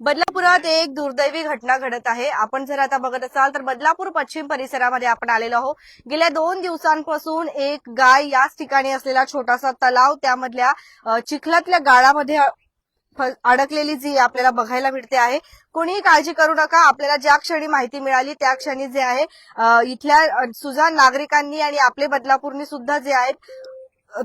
बदलापुरात एक दुर्दैवी घटना घडत आहे. आपण जर आता बघत असाल तर बदलापूर पश्चिम परिसरामध्ये आपण आलेलो आहोत. गेल्या दोन दिवसांपासून एक गाय याच ठिकाणी असलेला छोटासा तलाव त्यामधल्या चिखलातल्या गाळामध्ये अडकलेली जी आपल्याला बघायला मिळते आहे. कोणीही काळजी करू नका. आपल्याला ज्या क्षणी माहिती मिळाली त्या क्षणी जे आहे इथल्या सुजान नागरिकांनी आणि आपले बदलापूरनी सुद्धा जे आहेत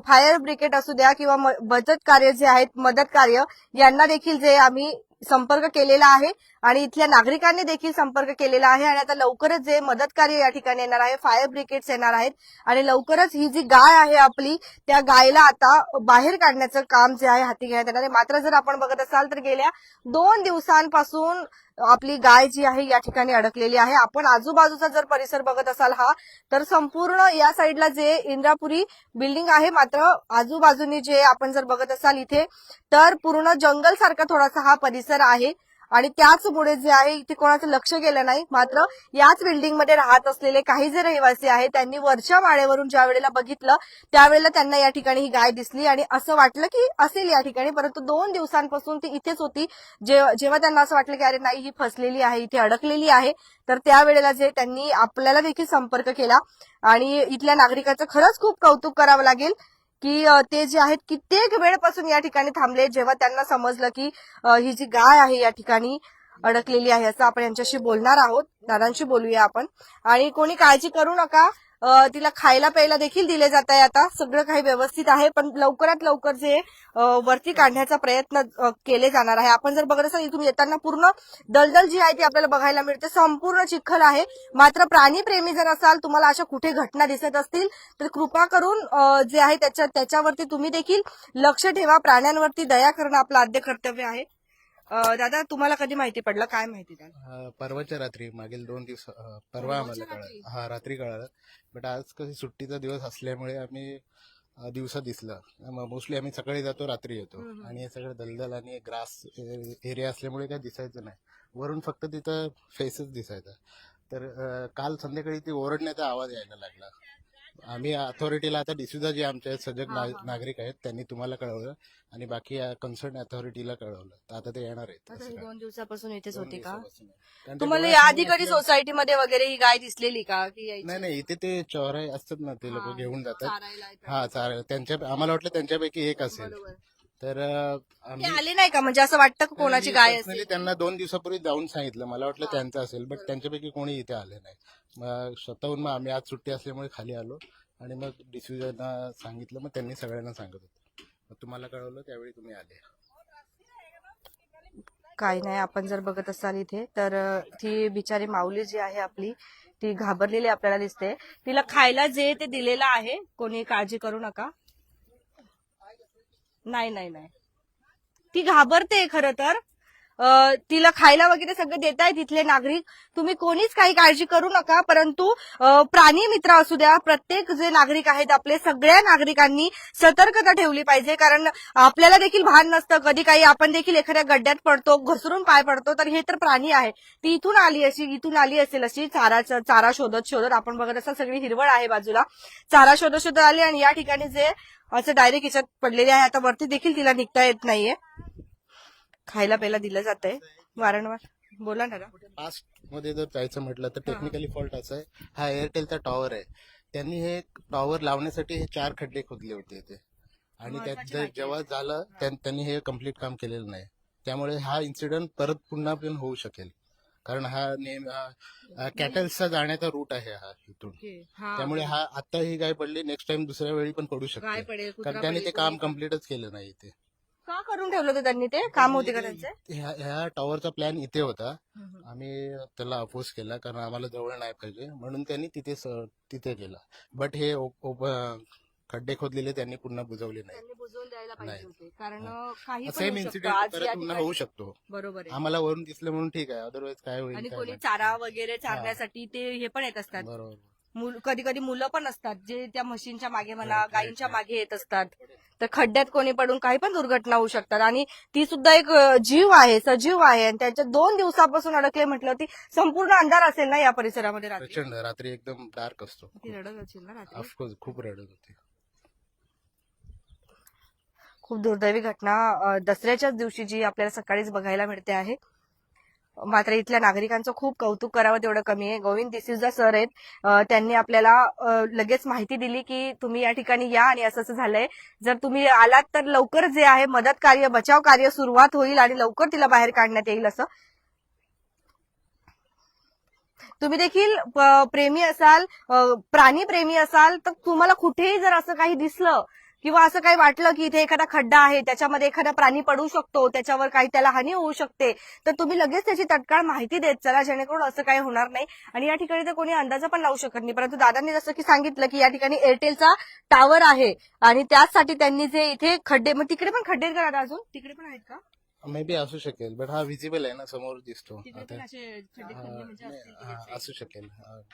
फायर ब्रिगेड असू द्या किंवा बचत कार्य जे आहेत मदत कार्य यांना देखील जे आम्ही संपर्क केलेला आहे आणि इथल्या नागरिकांनी देखील संपर्क केलेला आहे आणि आता लवकरच जे मदत कार्य या ठिकाणी येणार आहे फायर ब्रिगेड्स येणार आहेत आणि लवकरच ही जी गाय आहे आपली त्या गायला आता बाहेर काढण्याचं काम जे आहे हाती घेण्यात येणार आहे. मात्र जर आपण बघत असाल तर गेल्या दोन दिवसांपासून आपली गाय जी आहे या ठिकाणी अडकलेली आहे. आपण आजूबाजूचा जर परिसर बघत असाल हा तर संपूर्ण या साईडला जे इंद्रापुरी बिल्डिंग आहे मात्र आजूबाजूनी जे आपण जर बघत असाल इथे तर पूर्ण जंगल सारखा थोडासा हा परिसर आहे. आणि त्याचमुळे जे आहे इथे कोणाचं लक्ष गेलं नाही मात्र याच बिल्डिंगमध्ये राहत असलेले काही जे रहिवासी आहेत त्यांनी वरच्या माळेवरून ज्या वेळेला बघितलं त्यावेळेला त्यांना या ठिकाणी ही गाय दिसली. आणि असं वाटलं की असेल या ठिकाणी परंतु दोन दिवसांपासून ती इथेच होती. जेव्हा त्यांना असं वाटलं की अरे नाही ही फसलेली आहे इथे अडकलेली आहे तर त्यावेळेला जे त्यांनी आपल्याला देखील संपर्क केला. आणि इथल्या नागरिकाचं खरंच खूप कौतुक करावं लागेल. की ते जे आहेत कित्येक वेळपासून या ठिकाणी थांबले जेव्हा त्यांना समजलं की ही जी गाय आहे या ठिकाणी अडकलेली आहे असं आपण यांच्याशी बोलणार आहोत. दादांशी बोलूया आपण. आणि कोणी काळजी करू नका. तिला खायला प्यायला देखील दिले जात आहे आता. सगळं काही व्यवस्थित आहे पण लवकरात लवकर जे वरती काढण्याचा प्रयत्न केले जाणार आहे. आपण जर बघत असाल इथून येताना पूर्ण दलदल जी आहे ती आपल्याला बघायला मिळते. संपूर्ण चिखल आहे. मात्र प्राणीप्रेमी जर असाल तुम्हाला अशा कुठे घटना दिसत असतील तर कृपा करून जे आहे त्याच्या त्याच्यावरती तुम्ही देखील लक्ष ठेवा. प्राण्यांवरती दया करणं आपलं आद्य कर्तव्य आहे. दादा तुम्हाला कधी माहिती पडलं? काय माहिती अ, परवाच्या रात्री मागील दोन दिवस अ, परवा आम्हाला कळालं. हा रात्री कळालं. बट आज कधी सुट्टीचा दिवस असल्यामुळे आम्ही अ, दिवसा दिसलं. मोस्टली आम्ही सकाळी जातो रात्री येतो. आणि हे सगळं दलदल आणि ग्रास एरिया असल्यामुळे काय दिसायचं नाही. वरून फक्त तिथं फेसच दिसायचा. तर अ, काल संध्याकाळी ती ओरडण्याचा आवाज यायला लागला. आम्ही अथॉरिटीला आता डिस्युजा जे आमचे सजग ना-. नागरिक आहेत त्यांनी तुम्हाला कळवलं आणि बाकी कन्सर्न अथॉरिटीला कळवलं. तर आता ते येणार आहेत आता असं ही काय. दोन दिवसापासून इथेच होती का? दिवसापासून आहे. कारण ते तुम्हाला डोळ्यासमोर या आधी कधी सोसायटीमध्ये वगैरे ही गाय दिसलेली का? की यायची? नाही नाही इथे ते चौराहे असतात ना ते लोक हा, घेऊन जातात. चारायला येतात. हा चालेल त्यांच्या आम्हाला वाटलं त्यांच्यापैकी एक असेल. बरोबर. तर अं, ते आम्ही आले नाही का? म्हणजे असं वाटतं का कोणाची गाय personally असेल? त्यांना दोन दिवसापूर्वी जाऊन सांगितलं. मला वाटलं त्यांचं असेल बट त्यांच्यापैकी कोणी इथे आले नाही. मग स्वतःहून मग आम्ही आज सुट्टी असल्यामुळे खाली आलो आणि मग डिसिजनना सांगितलं. मग त्यांनी सगळ्यांना सांगत होते. मग तुम्हाला कळवलं त्यावेळी तुम्ही आले. काही नाही आपण जर बघत असाल इथे तर ती बिचारी माऊली जी आहे आपली ती घाबरलेली आपल्याला दिसते. तिला खायला जे ते दिलेलं आहे. कोणी काळजी करू नका. नाही नाही नाही. ती घाबरते खरं तर. तिला खायला वगैरे सगळं देत आहे तिथले नागरिक. तुम्ही कोणीच काही काळजी करू नका परंतु प्राणी मित्र असू द्या प्रत्येक जे नागरिक आहेत आपले सगळ्या नागरिकांनी सतर्कता ठेवली पाहिजे. कारण आपल्याला देखील भान नसतं. कधी काही आपण देखील एखाद्या गड्ड्यात पडतो घसरून पाय पडतो तर हे तर प्राणी आहे. ती इथून आली अशी इथून आली असेल अशी चारा चारा शोधत शोधत आपण बघत असाल सगळी हिरवळ आहे बाजूला. चारा शोधत शोधत आली आणि या ठिकाणी जे असं डायरेक्ट हिच्यात पडलेले आहे आता वरती देखील तिला निघता येत नाहीये. खायला प्यायला दिलं जात आहे वारंवार. बोला ना. पास्टमध्ये जर जायचं म्हटलं तर टेक्निकली फॉल्ट असा आहे. हा एअरटेलचा टॉवर आहे. त्यांनी हे टॉवर लावण्यासाठी हे चार खड्डे खोदले होते इथे आणि त्यात महत्वाची जर माहिती जेव्हा झालं त्यां- त्यांनी हे कंप्लीट काम केलेलं नाही. त्यामुळे हा इन्सिडेंट परत पुन्हा पण होऊ शकेल. कारण हा नेम कॅटल्सचा जाण्याचा रूट आहे हा इथून. त्यामुळे हा. आता ही गाय पडली नेक्स्ट टाइम दुसऱ्या वेळी पण पडू काय शकते पडेल कुत्रा कारण त्याने पडेल, ते काम कोणी. कम्प्लीटच केलं नाही इथे. का करून ठेवलं होतं त्यांनी ते? काम होते का त्यांचे? ह्या ह्या टॉवरचा प्लॅन इथे होता. आम्ही त्याला अपोज केला कारण आम्हाला जवळ नाही पाहिजे म्हणून त्यांनी तिथे स- तिथे केला. बट हे ओप- ओप- खड्डे खोदलेले त्यांनी पुन्हा बुजवले नाही त्यांनी बुजवून द्यायला पाहिजे नाही. होते. कारण काही पण सेम होऊ शकतं. इन्सिडेंट आज परत या पुन्हा ठिकाणी- होऊ शकतो. बरोबर आहे. आम्हाला वरून दिसलं म्हणून ठीक आहे. अदरवाईज काय होईल आणि काय कोणी माहीत. चारा वगैरे चारण्यासाठी ते हे पण येत असतात. बरोबर. कधी कधी मुलं पण असतात जे त्या म्हशींच्या मागे म्हणा गायींच्या. मागे येत असतात. तर खड्ड्यात कोणी पडून काही पण दुर्घटना होऊ शकतात. आणि ती सुद्धा एक जीव आहे सजीव आहे. आणि त्याच्या दोन दिवसापासून अडकले म्हटलं होती संपूर्ण अंधार असेल ना या परिसरामध्ये रात्री? प्रचंड. रात्री एकदम डार्क असतो. ती रडत असेल ना रात्री? ऑफकोर्स खूप रडत होती. खूप दुर्दैवी घटना. दसऱ्याच्याच दिवशी जी आपल्याला सकाळीच बघायला मिळते आहे मात्र इथल्या नागरिकांचं खूप कौतुक करावं तेवढं कमी आहे. गोविंद डिसिजा सर आहेत. त्यांनी आपल्याला लगेच माहिती दिली की तुम्ही या ठिकाणी या आणि असं असं झालंय. जर तुम्ही आलात तर लवकर जे आहे मदत कार्य बचाव कार्य सुरुवात होईल आणि लवकर तिला बाहेर काढण्यात येईल असं. तुम्ही देखील प्रेमी असाल प्राणी प्रेमी असाल तर तुम्हाला कुठेही जर असं काही दिसलं किंवा असं काही वाटलं की इथे एखादा खड्डा आहे त्याच्यामध्ये एखादा प्राणी पडू शकतो त्याच्यावर काही त्याला हानी होऊ शकते तर तुम्ही लगेच त्याची तत्काळ माहिती देत चला जेणेकरून असं काही होणार नाही. आणि या ठिकाणी तर कोणी अंदाजा पण लावू शकत नाही परंतु दादांनी जसं की सांगितलं की या ठिकाणी एअरटेलचा टावर आहे आणि त्याचसाठी त्यांनी जे इथे खड्डे मग तिकडे पण खड्डे आहेत का दादा अजून? तिकडे पण आहेत का? मे बी असू शकेल बट हा विजिबल आहे ना समोर दिसतो. असे हा, म्हणजे हा. असू शकेल.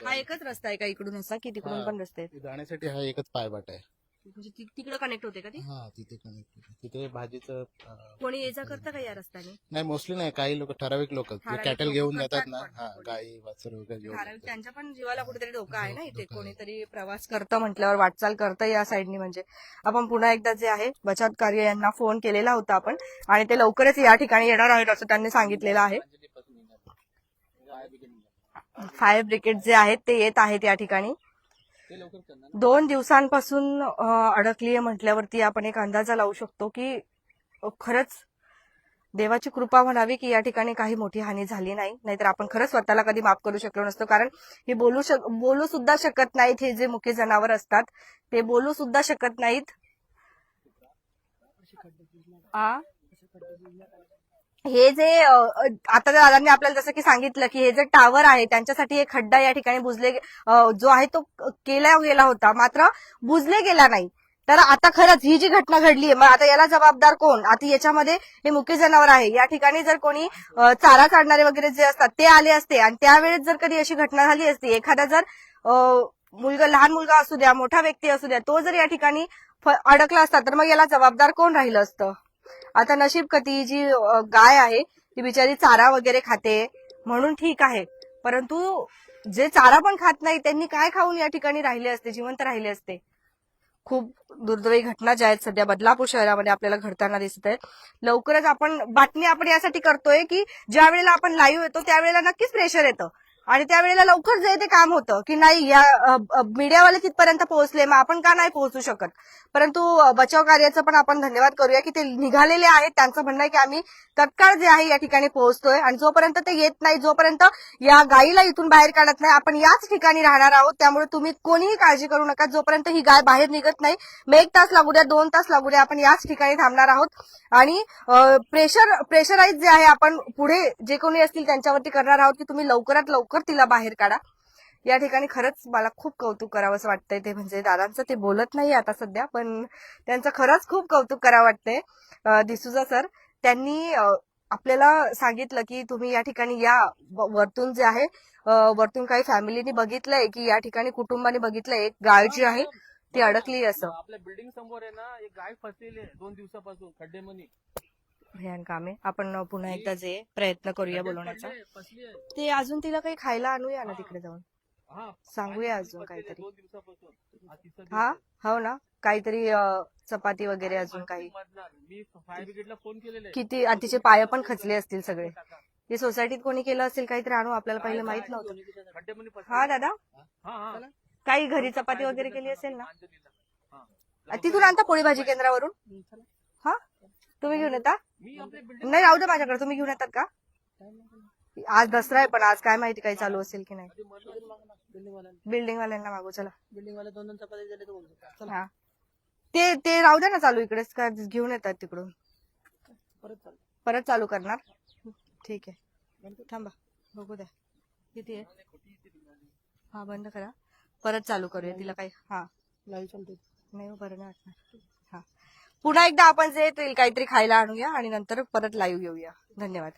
हा, एकच रस्ता आहे का इकडून असा की तिकडून. पण रस्ते आहेत? जाण्यासाठी हा एकच पायवाट आहे. म्हणजे ति- तिकडं कनेक्ट होते का ती? हा तिथे connect. तिथे भाजीचं अं, कोणी ये जा करतं का या रस्त्याने? नाही मोस्टली नाही काही लोक ठराविक लोक. ठराविक कॅटल लोकं घेऊन जातात ना पण. हा गाई वासर वगैरे घेऊन जातात. त्यांच्या पण जीवाला कुठेतरी धोका आहे ना इथे. धोका आहे. कोणीतरी प्रवास करतं म्हटल्यावर वाटचाल करतं या साईडनी म्हणजे. आपण पुन्हा एकदा जे आहे बचत कार्य यांना फोन केलेला होता आपण. आणि ते लवकरच या ठिकाणी येणार आहेत असं त्यांनी सांगितलेलं आहे. फायर ब्रिगेड जे आहेत ते येत आहेत या ठिकाणी. दोन दिवसांपासून अडकली आहे म्हटल्यावरती आपण एक अंदाजा लावू शकतो की खरंच देवाची कृपा म्हणावी की या ठिकाणी काही मोठी हानी झाली नाही. नाहीतर आपण खरंच स्वतःला कधी माफ करू शकलो नसतो. कारण हे बोलू शक बोलू सुद्धा शकत नाहीत हे जे मुख्य जनावर असतात. ते बोलू सुद्धा शकत नाहीत. आ? हे जे आता दादांनी आपल्याला जसं की सांगितलं की हे जे टावर आहे त्यांच्यासाठी एक खड्डा या ठिकाणी बुजले जो आहे तो केला गेला होता मात्र बुजले गेला नाही. तर आता खरंच ही जी घटना घडली आहे मग आता याला जबाबदार कोण? आता याच्यामध्ये हे मुख्य जनावर आहे. या ठिकाणी जर कोणी चारा काढणारे वगैरे जे असतात ते आले असते आणि त्यावेळेस जर कधी अशी घटना झाली असती एखादा जर मुलगा लहान मुलगा असू द्या मोठा व्यक्ती असू द्या तो जर या ठिकाणी अडकला असता तर मग याला जबाबदार कोण राहिलं असतं? आता नशीब कती जी गाय आहे ती बिचारी चारा वगैरे खाते. म्हणून ठीक आहे. परंतु जे चारा पण खात नाही त्यांनी काय खाऊन या ठिकाणी राहिले असते जिवंत राहिले असते? खूप दुर्दैवी घटना ज्या आहेत सध्या बदलापूर शहरामध्ये आपल्याला घडताना दिसत आहेत. लवकरच आपण बातमी आपण यासाठी करतोय की ज्या वेळेला आपण लाईव्ह येतो त्यावेळेला नक्कीच प्रेशर येतं. आणि त्यावेळेला लवकर जे ते काम होतं की नाही या मीडियावाले तिथपर्यंत पोहोचले मग आपण का नाही पोहोचू शकत? परंतु बचाव कार्याचं पण आपण धन्यवाद करूया की ते निघालेले आहेत. त्यांचं म्हणणं आहे की आम्ही तत्काळ जे आहे या ठिकाणी पोहोचतोय आणि जोपर्यंत ते येत नाही जोपर्यंत या गायीला इथून बाहेर काढत नाही आपण याच ठिकाणी राहणार आहोत. त्यामुळे तुम्ही कोणीही काळजी करू नका. जोपर्यंत ही गाय बाहेर निघत नाही मग एक तास लागू द्या दोन तास लागू द्या आपण याच ठिकाणी थांबणार आहोत. आणि प्रेशर प्रेशराईज जे आहे आपण पुढे जे कोणी असतील त्यांच्यावरती करणार आहोत की तुम्ही लवकरात लवकर तिला बाहेर काढा. या ठिकाणी खरंच मला खूप कौतुक करावं असं वाटतंय ते. म्हणजे दादांचं ते बोलत नाही आता सध्या पण त्यांचं खरंच खूप कौतुक करावं वाटतंय. दिसूजा सर त्यांनी आपल्याला सांगितलं की तुम्ही या ठिकाणी या वरतून जे आहे वरतून काही फॅमिलीनी बघितलंय की या ठिकाणी कुटुंबाने बघितलंय एक गाय जी आहे ती अडकली असं. आपल्या बिल्डिंग समोर आहे ना एक गाय फसलेली आहे दोन दिवसापासून खड्डे मनी भयान काम आहे. आपण पुन्हा एकदा जे प्रयत्न करूया बोलवण्याचा. ते अजून तिला काही खायला आणूया ना तिकडे जाऊन. सांगूया अजून काहीतरी. हा हा? ना? काहीतरी चपाती वगैरे अजून काही. किती तिचे पाय पण खचले असतील सगळे. हे सोसायटीत कोणी केलं असेल काहीतरी आणू आपल्याला पहिलं माहीत नव्हतं. फसली हा दादा? काही घरी चपाती वगैरे केली असेल ना? तिथून आणता पोळी भाजी केंद्रावरून? हा? तुम्ही घेऊन येता? नाही राहू दे माझ्याकडे. तुम्ही घेऊन येतात का? आज दसरा आहे पण आज काय माहिती काही चालू असेल की नाही. बिल्डिंग वाल्यांना मागू चला. बिल्डिंग वाले दोन दोन चपाती दिले तर बोलतो. हा. ते ते राहू द्या ना चालू इकडेच का घेऊन येतात तिकडून. परत चालू. परत चालू करणार? ठीक आहे. थांबा. बघू द्या. किती आहे? हा बंद करा. परत चालू करूया. तिला काही हा. लाईव्ह चालते नाही हो, बरं नाही वाटणार. पुन्हा एकदा आपण जे येईल काहीतरी खायला आणूया आणि नंतर परत लाईव्ह येऊया धन्यवाद.